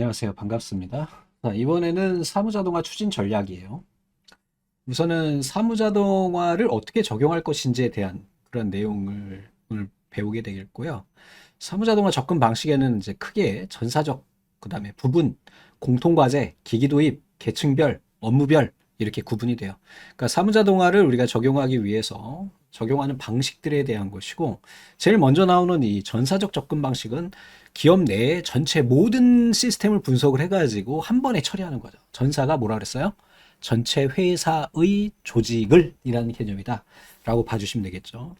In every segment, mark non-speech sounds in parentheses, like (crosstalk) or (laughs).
안녕하세요. 반갑습니다. 자, 이번에는 사무자동화 추진 전략이에요. 우선은 사무자동화를 어떻게 적용할 것인지에 대한 그런 내용을 오늘 배우게 되겠고요. 사무자동화 접근 방식에는 이제 크게 전사적, 그 다음에 부분, 공통과제, 기기 도입, 계층별, 업무별 이렇게 구분이 돼요. 그러니까 사무자 동화를 우리가 적용하기 위해서 적용하는 방식들에 대한 것이고 제일 먼저 나오는 이 전사적 접근 방식은 기업 내에 전체 모든 시스템을 분석을 해가지고 한 번에 처리하는 거죠. 전사가 뭐라 그랬어요? 전체 회사의 조직을 이라는 개념이다. 라고 봐주시면 되겠죠.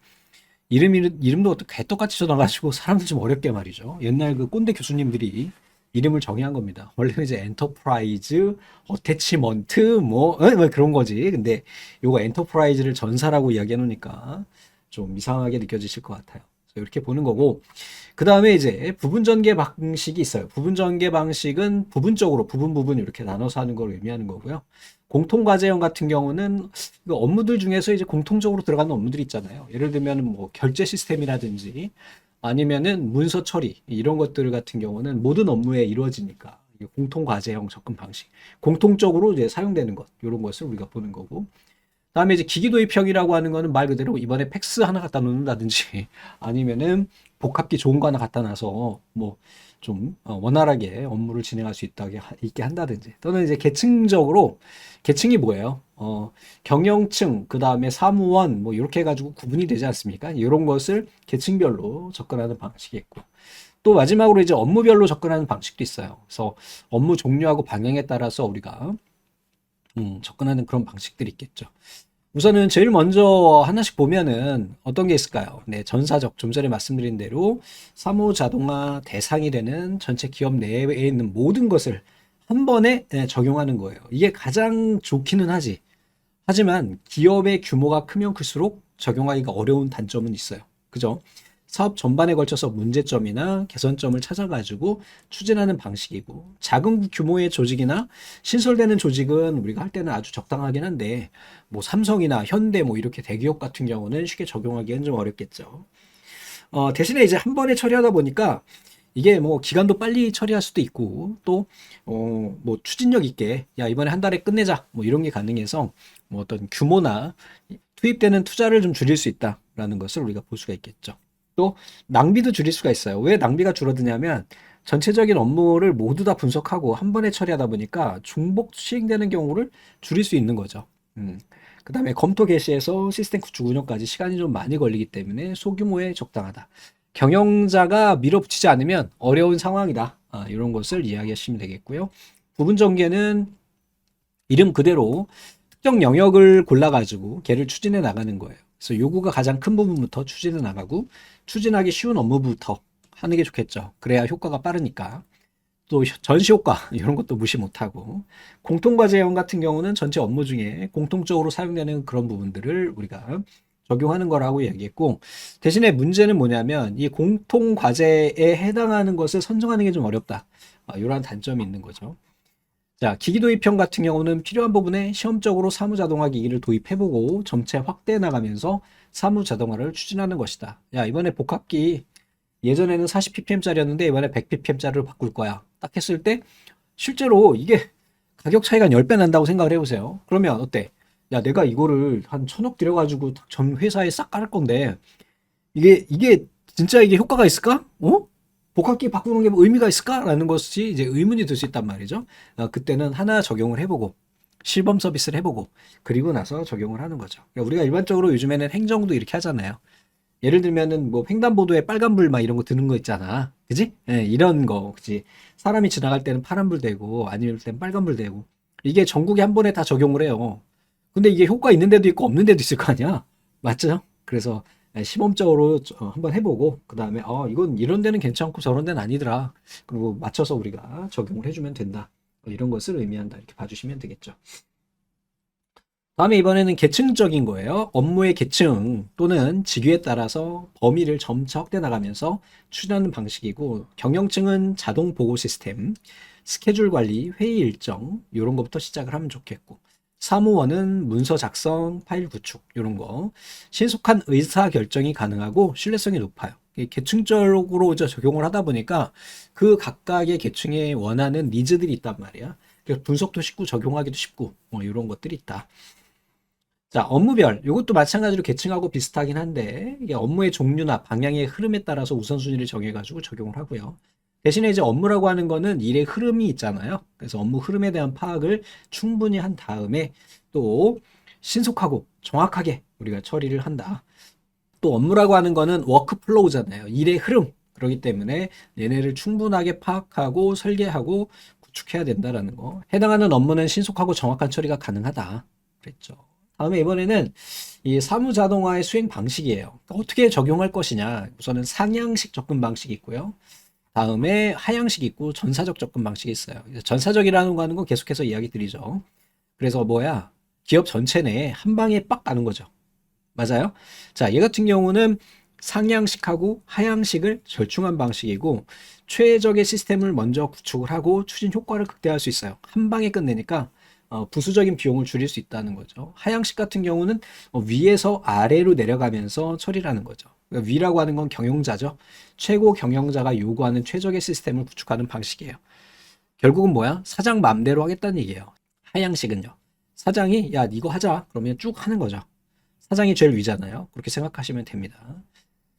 이름, 이름도 개떡같이 써놔가지고 사람들 좀 어렵게 말이죠. 옛날 그 꼰대 교수님들이 이름을 정의한 겁니다. 원래는 이제 엔터프라이즈, 어태치먼트, 뭐, 어? 뭐 그런 거지. 근데 요거 엔터프라이즈를 전사라고 이야기해 놓으니까 좀 이상하게 느껴지실 것 같아요. 이렇게 보는 거고, 그 다음에 이제 부분 전개 방식이 있어요. 부분 전개 방식은 부분적으로 부분 부분 이렇게 나눠서 하는 걸 의미하는 거고요. 공통 과제형 같은 경우는 그 업무들 중에서 이제 공통적으로 들어가는 업무들이 있잖아요. 예를 들면 뭐 결제 시스템이라든지 아니면은 문서 처리 이런 것들 같은 경우는 모든 업무에 이루어지니까 공통 과제형 접근 방식 공통적으로 이제 사용되는 것 이런 것을 우리가 보는 거고. 다음에 이제 기기 도입형이라고 하는 거는 말 그대로 이번에 팩스 하나 갖다 놓는다든지 (laughs) 아니면은 복합기 좋은 거 하나 갖다 놔서 뭐 좀 원활하게 업무를 진행할 수 있다게 하- 있게 한다든지 또는 이제 계층적으로 계층이 뭐예요? 어, 경영층, 그 다음에 사무원, 뭐, 이렇게 해가지고 구분이 되지 않습니까? 이런 것을 계층별로 접근하는 방식이 있고. 또 마지막으로 이제 업무별로 접근하는 방식도 있어요. 그래서 업무 종류하고 방향에 따라서 우리가, 음, 접근하는 그런 방식들이 있겠죠. 우선은 제일 먼저 하나씩 보면은 어떤 게 있을까요? 네, 전사적, 좀 전에 말씀드린 대로 사무 자동화 대상이 되는 전체 기업 내에 있는 모든 것을 한 번에 네, 적용하는 거예요. 이게 가장 좋기는 하지. 하지만 기업의 규모가 크면 클수록 적용하기가 어려운 단점은 있어요. 그죠? 사업 전반에 걸쳐서 문제점이나 개선점을 찾아가지고 추진하는 방식이고, 작은 규모의 조직이나 신설되는 조직은 우리가 할 때는 아주 적당하긴 한데, 뭐 삼성이나 현대 뭐 이렇게 대기업 같은 경우는 쉽게 적용하기는 좀 어렵겠죠. 어, 대신에 이제 한 번에 처리하다 보니까 이게 뭐 기간도 빨리 처리할 수도 있고 또 어, 뭐 추진력 있게 야 이번에 한 달에 끝내자 뭐 이런 게 가능해서 뭐 어떤 규모나 투입되는 투자를 좀 줄일 수 있다라는 것을 우리가 볼 수가 있겠죠. 또 낭비도 줄일 수가 있어요. 왜 낭비가 줄어드냐면 전체적인 업무를 모두 다 분석하고 한 번에 처리하다 보니까 중복 시행되는 경우를 줄일 수 있는 거죠. 음. 그 다음에 검토 개시에서 시스템 구축 운영까지 시간이 좀 많이 걸리기 때문에 소규모에 적당하다. 경영자가 밀어붙이지 않으면 어려운 상황이다. 아, 이런 것을 이야기하시면 되겠고요. 부분 전개는 이름 그대로 특정 영역을 골라가지고 걔를 추진해 나가는 거예요. 그래서 요구가 가장 큰 부분부터 추진해 나가고 추진하기 쉬운 업무부터 하는 게 좋겠죠. 그래야 효과가 빠르니까. 또 전시 효과 (laughs) 이런 것도 무시 못하고 공통 과제형 같은 경우는 전체 업무 중에 공통적으로 사용되는 그런 부분들을 우리가 적용하는 거라고 얘기했고 대신에 문제는 뭐냐면 이 공통 과제에 해당하는 것을 선정하는 게 좀 어렵다. 아, 이러한 단점이 있는 거죠. 자, 기기 도입형 같은 경우는 필요한 부분에 시험적으로 사무 자동화 기기를 도입해보고 점차 확대해 나가면서 사무 자동화를 추진하는 것이다. 야, 이번에 복합기 예전에는 40ppm짜리였는데 이번에 100ppm짜리로 바꿀 거야. 딱 했을 때 실제로 이게 가격 차이가 한 10배 난다고 생각을 해보세요. 그러면 어때? 야, 내가 이거를 한 천억 들여가지고 전 회사에 싹 깔을 건데 이게 이게 진짜 이게 효과가 있을까? 어? 복합기 바꾸는 게 뭐 의미가 있을까라는 것이 이제 의문이 들 수 있단 말이죠. 어, 그때는 하나 적용을 해보고 실범 서비스를 해보고 그리고 나서 적용을 하는 거죠. 그러니까 우리가 일반적으로 요즘에는 행정도 이렇게 하잖아요. 예를 들면은 뭐 횡단보도에 빨간불 막 이런 거 드는 거 있잖아. 그지? 예, 이런 거. 그지? 사람이 지나갈 때는 파란불 되고 아니면 때는 빨간불 되고 이게 전국에 한 번에 다 적용을 해요. 근데 이게 효과 있는 데도 있고 없는 데도 있을 거 아니야? 맞죠? 그래서 예, 시범적으로 저- 한번 해보고 그 다음에 어 이건 이런 데는 괜찮고 저런 데는 아니더라. 그리고 맞춰서 우리가 적용을 해주면 된다. 뭐 이런 것을 의미한다. 이렇게 봐주시면 되겠죠. 다음에 이번에는 계층적인 거예요. 업무의 계층 또는 직위에 따라서 범위를 점차 확대 나가면서 추진하는 방식이고 경영층은 자동 보고 시스템, 스케줄 관리, 회의 일정 이런 것부터 시작을 하면 좋겠고 사무원은 문서 작성, 파일 구축 이런 거 신속한 의사 결정이 가능하고 신뢰성이 높아요. 계층적으로 적용을 하다 보니까 그 각각의 계층에 원하는 니즈들이 있단 말이야. 그래서 분석도 쉽고 적용하기도 쉽고 뭐 이런 것들이 있다. 자, 업무별. 이것도 마찬가지로 계층하고 비슷하긴 한데 업무의 종류나 방향의 흐름에 따라서 우선순위를 정해가지고 적용을 하고요. 대신에 이제 업무라고 하는 거는 일의 흐름이 있잖아요. 그래서 업무 흐름에 대한 파악을 충분히 한 다음에 또 신속하고 정확하게 우리가 처리를 한다. 또 업무라고 하는 거는 워크플로우잖아요. 일의 흐름. 그렇기 때문에 얘네를 충분하게 파악하고 설계하고 구축해야 된다라는 거. 해당하는 업무는 신속하고 정확한 처리가 가능하다. 그랬죠. 다음에 이번에는 이 사무 자동화의 수행 방식이에요. 어떻게 적용할 것이냐. 우선은 상향식 접근 방식이 있고요. 다음에 하향식 있고 전사적 접근 방식이 있어요. 전사적이라는 거 하는 건 계속해서 이야기 드리죠. 그래서 뭐야? 기업 전체 내에 한 방에 빡 가는 거죠. 맞아요? 자, 얘 같은 경우는 상향식하고 하향식을 절충한 방식이고 최적의 시스템을 먼저 구축을 하고 추진 효과를 극대화할 수 있어요. 한 방에 끝내니까 어, 부수적인 비용을 줄일 수 있다는 거죠. 하향식 같은 경우는 어, 위에서 아래로 내려가면서 처리라는 거죠. 그러니까 위라고 하는 건 경영자죠. 최고 경영자가 요구하는 최적의 시스템을 구축하는 방식이에요. 결국은 뭐야? 사장 맘대로 하겠다는 얘기예요. 하향식은요. 사장이 야 이거 하자 그러면 쭉 하는 거죠. 사장이 제일 위잖아요. 그렇게 생각하시면 됩니다.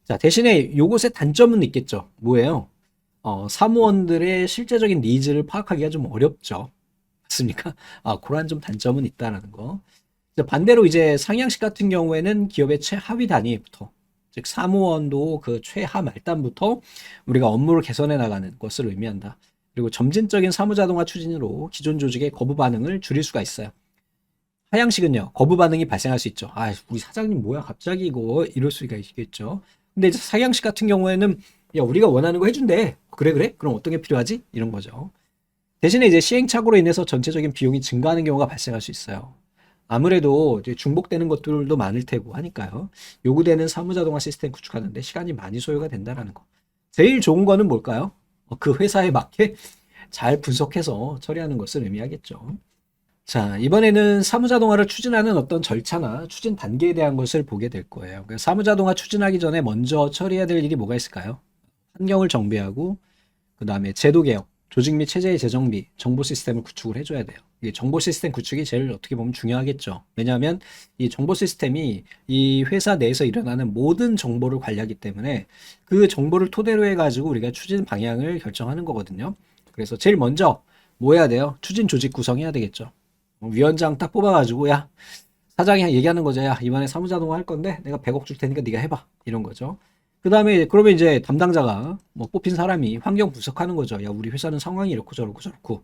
자 대신에 요것의 단점은 있겠죠. 뭐예요? 어, 사무원들의 실제적인 니즈를 파악하기가 좀 어렵죠. 맞습니까? 아, 그러한 좀 단점은 있다라는 거. 반대로 이제 상향식 같은 경우에는 기업의 최하위 단위부터 즉 사무원도 그 최하 말단부터 우리가 업무를 개선해 나가는 것을 의미한다. 그리고 점진적인 사무자동화 추진으로 기존 조직의 거부 반응을 줄일 수가 있어요. 하향식은요, 거부 반응이 발생할 수 있죠. 아, 우리 사장님 뭐야, 갑자기 이거 이럴 수가 있겠죠. 근데 이제 상향식 같은 경우에는 야, 우리가 원하는 거 해준대. 그래, 그래? 그럼 어떤 게 필요하지? 이런 거죠. 대신에 이제 시행착오로 인해서 전체적인 비용이 증가하는 경우가 발생할 수 있어요. 아무래도 중복되는 것들도 많을 테고 하니까요. 요구되는 사무자동화 시스템 구축하는데 시간이 많이 소요가 된다라는 거. 제일 좋은 거는 뭘까요? 어, 그 회사에 맞게 잘 분석해서 처리하는 것을 의미하겠죠. 자, 이번에는 사무자동화를 추진하는 어떤 절차나 추진 단계에 대한 것을 보게 될 거예요. 그러니까 사무자동화 추진하기 전에 먼저 처리해야 될 일이 뭐가 있을까요? 환경을 정비하고, 그 다음에 제도 개혁, 조직 및 체제의 재정비, 정보 시스템을 구축을 해줘야 돼요. 이게 정보 시스템 구축이 제일 어떻게 보면 중요하겠죠. 왜냐하면 이 정보 시스템이 이 회사 내에서 일어나는 모든 정보를 관리하기 때문에 그 정보를 토대로 해가지고 우리가 추진 방향을 결정하는 거거든요. 그래서 제일 먼저 뭐 해야 돼요? 추진 조직 구성해야 되겠죠. 위원장 딱 뽑아가지고 야 사장이 얘기하는 거죠. 야 이번에 사무자동화 할 건데 내가 100억 줄 테니까 네가 해봐 이런 거죠. 그 다음에 그러면 이제 담당자가 뭐 뽑힌 사람이 환경 분석하는 거죠. 야 우리 회사는 상황이 이렇고 저렇고 저렇고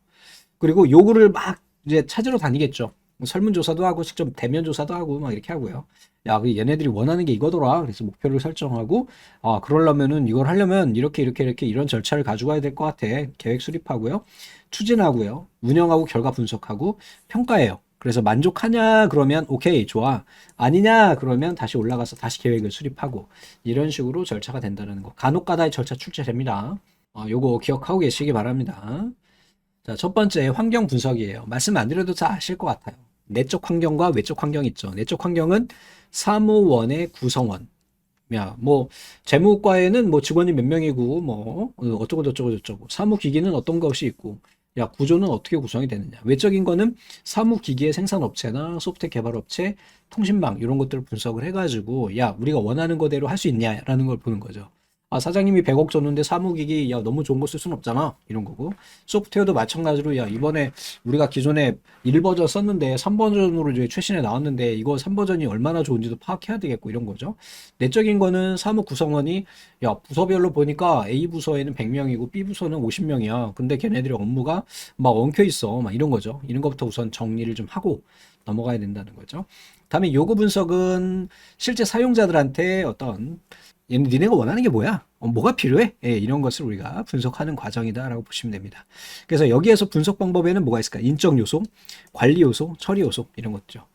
그리고 요구를 막 이제 찾으러 다니겠죠. 뭐 설문조사도 하고 직접 대면 조사도 하고 막 이렇게 하고요. 야, 그 얘네들이 원하는 게 이거더라. 그래서 목표를 설정하고 아, 그러려면은 이걸 하려면 이렇게 이렇게 이렇게 이런 절차를 가져가야 될 것 같아. 계획 수립하고요. 추진하고요. 운영하고 결과 분석하고 평가해요. 그래서 만족하냐 그러면 오케이 좋아 아니냐 그러면 다시 올라가서 다시 계획을 수립하고 이런 식으로 절차가 된다는 거 간혹가다의 절차 출제됩니다 어, 요거 기억하고 계시기 바랍니다 자, 첫 번째 환경 분석이에요. 말씀 안 드려도 다 아실 것 같아요. 내적 환경과 외적 환경 있죠. 내적 환경은 사무원의 구성원. 야, 뭐 재무과에는 뭐 직원이 몇 명이고 뭐 어쩌고 저쩌고 저쩌고 사무기기는 어떤 것이 있고 야 구조는 어떻게 구성이 되느냐. 외적인 거는 사무기기의 생산업체나 소프트웨어 개발업체, 통신망 이런 것들을 분석을 해가지고 야 우리가 원하는 거대로 할 수 있냐라는 걸 보는 거죠. 아, 사장님이 100억 줬는데 사무기기, 야, 너무 좋은 거쓸 수는 없잖아. 이런 거고. 소프트웨어도 마찬가지로, 야, 이번에 우리가 기존에 1버전 썼는데 3버전으로 이제 최신에 나왔는데 이거 3버전이 얼마나 좋은지도 파악해야 되겠고, 이런 거죠. 내적인 거는 사무 구성원이, 야, 부서별로 보니까 A 부서에는 100명이고 B 부서는 50명이야. 근데 걔네들의 업무가 막 엉켜 있어. 막 이런 거죠. 이런 것부터 우선 정리를 좀 하고 넘어가야 된다는 거죠. 다음에 요구 분석은 실제 사용자들한테 어떤 얘는 니네가 원하는 게 뭐야? 어, 뭐가 필요해? 예, 이런 것을 우리가 분석하는 과정이다라고 보시면 됩니다. 그래서 여기에서 분석 방법에는 뭐가 있을까? 인적 요소, 관리 요소, 처리 요소 이런 것죠.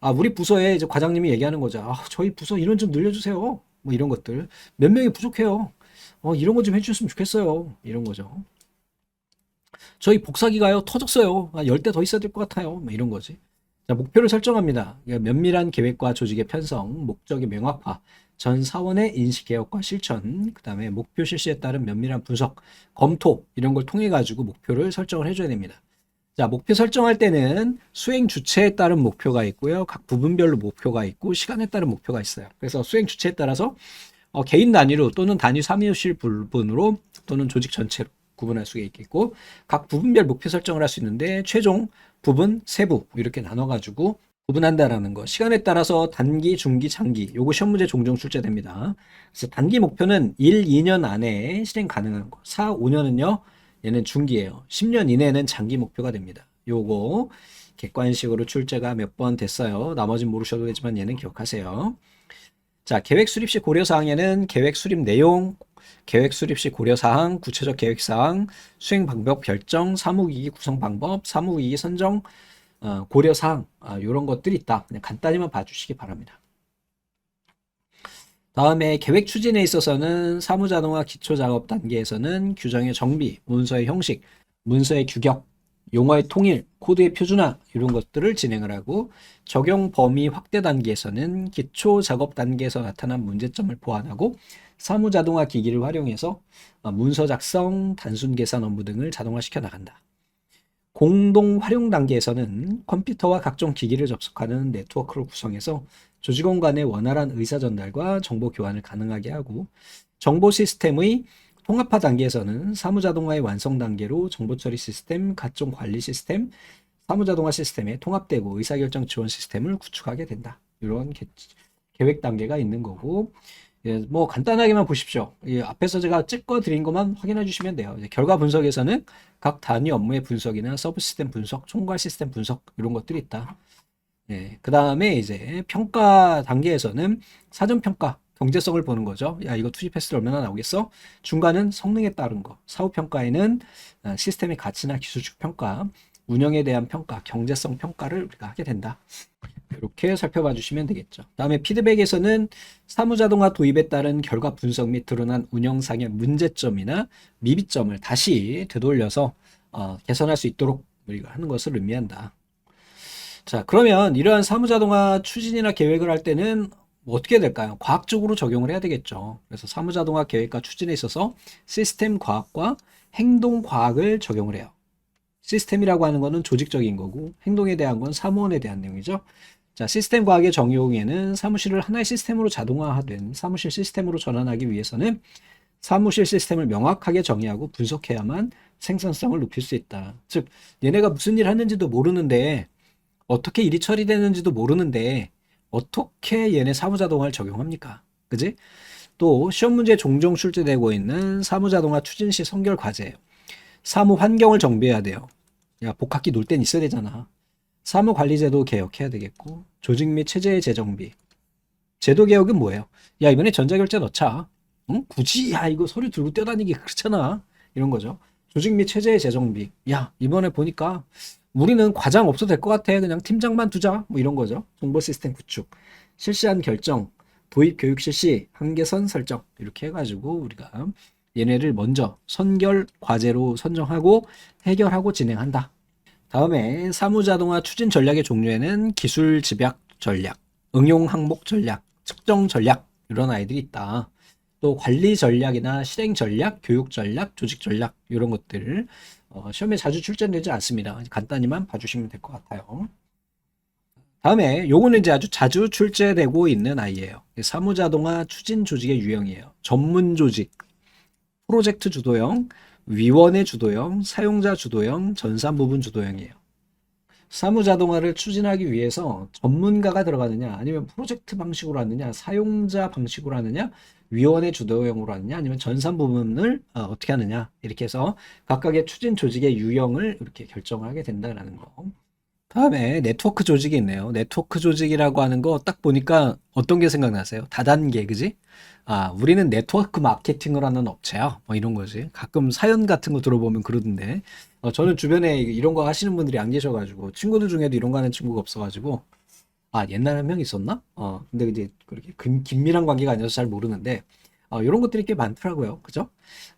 아, 우리 부서에 이제 과장님이 얘기하는 거죠. 아, 저희 부서 인원 좀 늘려주세요. 뭐 이런 것들 몇 명이 부족해요. 어, 이런 거 좀 해주셨으면 좋겠어요. 이런 거죠. 저희 복사기가요 터졌어요. 아, 10대 더 있어야 될 것 같아요. 뭐 이런 거지. 자, 목표를 설정합니다. 면밀한 계획과 조직의 편성, 목적의 명확화, 전 사원의 인식 개혁과 실천, 그 다음에 목표 실시에 따른 면밀한 분석, 검토 이런 걸 통해 가지고 목표를 설정을 해줘야 됩니다. 자, 목표 설정할 때는 수행 주체에 따른 목표가 있고요. 각 부분별로 목표가 있고 시간에 따른 목표가 있어요. 그래서 수행 주체에 따라서 어, 개인 단위로 또는 단위 사무실 부분으로 또는 조직 전체로 구분할 수가 있겠고 각 부분별 목표 설정을 할 수 있는데 최종 부분 세부 이렇게 나눠 가지고 구분한다라는 거. 시간에 따라서 단기, 중기, 장기. 요거 시험 문제 종종 출제됩니다. 그래서 단기 목표는 1, 2년 안에 실행 가능한 거. 4, 5년은요. 얘는 중기예요. 10년 이내는 장기 목표가 됩니다. 요거 객관식으로 출제가 몇 번 됐어요. 나머진 모르셔도 되지만 얘는 기억하세요. 자, 계획 수립 시 고려 사항에는 계획 수립 내용, 계획 수립 시 고려 사항, 구체적 계획 사항, 수행 방법 결정, 사무기기 구성 방법, 사무기기 선정, 어, 고려 사항 아, 이런 것들이 있다. 그냥 간단히만 봐주시기 바랍니다. 다음에 계획 추진에 있어서는 사무자동화 기초 작업 단계에서는 규정의 정비, 문서의 형식, 문서의 규격, 용어의 통일, 코드의 표준화 이런 것들을 진행을 하고 적용 범위 확대 단계에서는 기초 작업 단계에서 나타난 문제점을 보완하고 사무자동화 기기를 활용해서 어, 문서 작성, 단순 계산 업무 등을 자동화시켜 나간다. 공동 활용 단계에서는 컴퓨터와 각종 기기를 접속하는 네트워크를 구성해서 조직원 간의 원활한 의사 전달과 정보 교환을 가능하게 하고 정보 시스템의 통합화 단계에서는 사무자동화의 완성 단계로 정보 처리 시스템, 각종 관리 시스템, 사무자동화 시스템에 통합되고 의사결정 지원 시스템을 구축하게 된다. 이런 개, 계획 단계가 있는 거고 예, 뭐 간단하게만 보십시오. 이 앞에서 제가 찍어 드린 것만 확인해 주시면 돼요. 결과 분석에서는 각 단위 업무의 분석이나 서브 시스템 분석, 총괄 시스템 분석 이런 것들이 있다. 예, 그 다음에 이제 평가 단계에서는 사전 평가, 경제성을 보는 거죠. 야, 이거 투입했을 때 얼마나 나오겠어? 중간은 성능에 따른 거. 사후 평가에는 어, 시스템의 가치나 기술적 평가, 운영에 대한 평가, 경제성 평가를 우리가 하게 된다. 이렇게 살펴봐 주시면 되겠죠. 다음에 피드백에서는 사무자동화 도입에 따른 결과 분석 및 드러난 운영상의 문제점이나 미비점을 다시 되돌려서 어, 개선할 수 있도록 우리가 하는 것을 의미한다. 자, 그러면 이러한 사무자동화 추진이나 계획을 할 때는 뭐 어떻게 될까요? 과학적으로 적용을 해야 되겠죠. 그래서 사무자동화 계획과 추진에 있어서 시스템 과학과 행동 과학을 적용을 해요. 시스템이라고 하는 거는 조직적인 거고 행동에 대한 건 사무원에 대한 내용이죠. 자, 시스템 과학의 정의용에는 사무실을 하나의 시스템으로 자동화된 사무실 시스템으로 전환하기 위해서는 사무실 시스템을 명확하게 정의하고 분석해야만 생산성을 높일 수 있다. 즉, 얘네가 무슨 일 하는지도 모르는데 어떻게 일이 처리되는지도 모르는데 어떻게 얘네 사무자동화를 적용합니까? 그지? 또 시험 문제 종종 출제되고 있는 사무자동화 추진 시 선결 과제예요. 사무 환경을 정비해야 돼요. 야, 복학기 놀 땐 있어야 되잖아. 사무 관리 제도 개혁해야 되겠고 조직 및 체제의 재정비. 제도 개혁은 뭐예요? 야, 이번에 전자결제 넣자. 응? 굳이 야, 이거 서류 들고 뛰어다니기 그렇잖아. 이런 거죠. 조직 및 체제의 재정비. 야, 이번에 보니까 우리는 과장 없어도 될 것 같아. 그냥 팀장만 두자. 뭐 이런 거죠. 정보 시스템 구축. 실시한 결정, 도입 교육 실시, 한계선 설정. 이렇게 해가지고 우리가 얘네를 먼저 선결 과제로 선정하고 해결하고 진행한다. 다음에 사무자동화 추진 전략의 종류에는 기술 집약 전략, 응용 항목 전략, 측정 전략 이런 아이들이 있다. 또 관리 전략이나 실행 전략, 교육 전략, 조직 전략 이런 것들 어, 시험에 자주 출제되지 않습니다. 간단히만 봐주시면 될 것 같아요. 다음에 요거는 이제 아주 자주 출제되고 있는 아이예요. 사무자동화 추진 조직의 유형이에요. 전문 조직, 프로젝트 주도형, 위원회 주도형, 사용자 주도형, 전산 부분 주도형이에요. 사무 자동화를 추진하기 위해서 전문가가 들어가느냐, 아니면 프로젝트 방식으로 하느냐, 사용자 방식으로 하느냐, 위원회 주도형으로 하느냐, 아니면 전산 부분을 어, 떻게 하느냐, 이렇게 해서 각각의 추진 조직의 유형을 이렇게 결정하게 된다는 거. 다음에 네트워크 조직이 있네요. 네트워크 조직이라고 하는 거 딱 보니까 어떤 게 생각나세요? 다단계, 그지? 아, 우리는 네트워크 마케팅을 하는 업체야. 뭐 이런 거지. 가끔 사연 같은 거 들어보면 그러던데. 어, 저는 주변에 이런 거 하시는 분들이 안 계셔가지고, 친구들 중에도 이런 거 하는 친구가 없어가지고, 아, 옛날에 한 명 있었나? 어, 근데 이제 그렇게 긴, 긴밀한 관계가 아니어서 잘 모르는데, 어, 이런 것들이 꽤 많더라고요. 그죠?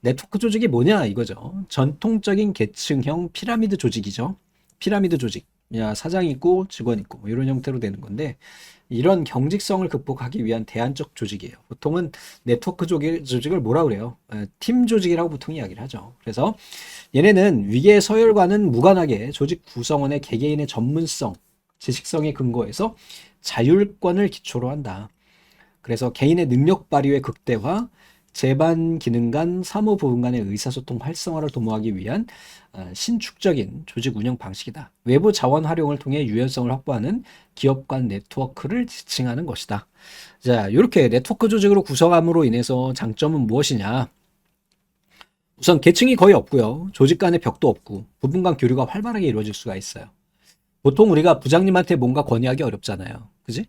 네트워크 조직이 뭐냐, 이거죠. 전통적인 계층형 피라미드 조직이죠. 피라미드 조직. 야, 사장 있고 직원 있고 뭐 이런 형태로 되는 건데 이런 경직성을 극복하기 위한 대안적 조직이에요. 보통은 네트워크 조직, 조직을 뭐라 그래요? 에, 팀 조직이라고 보통 이야기를 하죠. 그래서 얘네는 위계 서열과는 무관하게 조직 구성원의 개개인의 전문성, 지식성에 근거해서 자율권을 기초로 한다. 그래서 개인의 능력 발휘의 극대화, 재반 기능 간 사무 부분 간의 의사소통 활성화를 도모하기 위한 어, 신축적인 조직 운영 방식이다. 외부 자원 활용을 통해 유연성을 확보하는 기업 간 네트워크를 지칭하는 것이다. 자, 이렇게 네트워크 조직으로 구성함으로 인해서 장점은 무엇이냐? 우선 계층이 거의 없고요. 조직 간의 벽도 없고 부분 간 교류가 활발하게 이루어질 수가 있어요. 보통 우리가 부장님한테 뭔가 건의하기 어렵잖아요. 그지?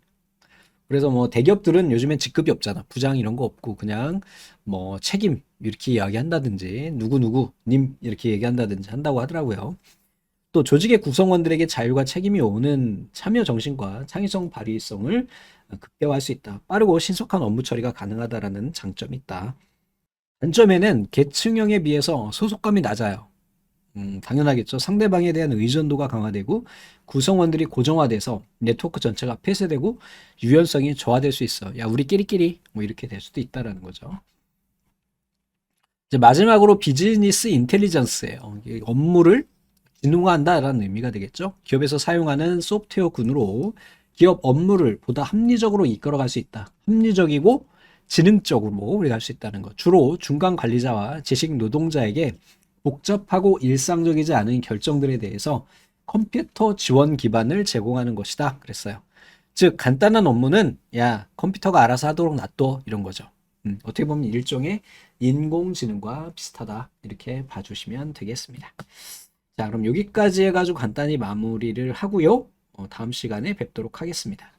그래서 뭐 대기업들은 요즘엔 직급이 없잖아. 부장 이런 거 없고 그냥 뭐 책임 이렇게 이야기한다든지 누구누구 님 이렇게 얘기한다든지 한다고 하더라고요. 또 조직의 구성원들에게 자율과 책임이 오는 참여 정신과 창의성 발휘성을 극대화할 수 있다. 빠르고 신속한 업무 처리가 가능하다라는 장점이 있다. 단점에는 계층형에 비해서 소속감이 낮아요. 음, 당연하겠죠. 상대방에 대한 의존도가 강화되고 구성원들이 고정화돼서 네트워크 전체가 폐쇄되고 유연성이 저하될 수 있어. 야, 우리끼리끼리 뭐 이렇게 될 수도 있다라는 거죠. 이제 마지막으로 비즈니스 인텔리전스예요. 이게 업무를 지능화한다라는 의미가 되겠죠. 기업에서 사용하는 소프트웨어군으로 기업 업무를 보다 합리적으로 이끌어갈 수 있다. 합리적이고 지능적으로 우리가 할 수 있다는 것. 주로 중간 관리자와 지식 노동자에게 복잡하고 일상적이지 않은 결정들에 대해서 컴퓨터 지원 기반을 제공하는 것이다. 그랬어요. 즉 간단한 업무는 야 컴퓨터가 알아서 하도록 놔둬 이런 거죠. 음, 어떻게 보면 일종의 인공지능과 비슷하다 이렇게 봐주시면 되겠습니다. 자 그럼 여기까지 해가지고 간단히 마무리를 하고요. 어, 다음 시간에 뵙도록 하겠습니다.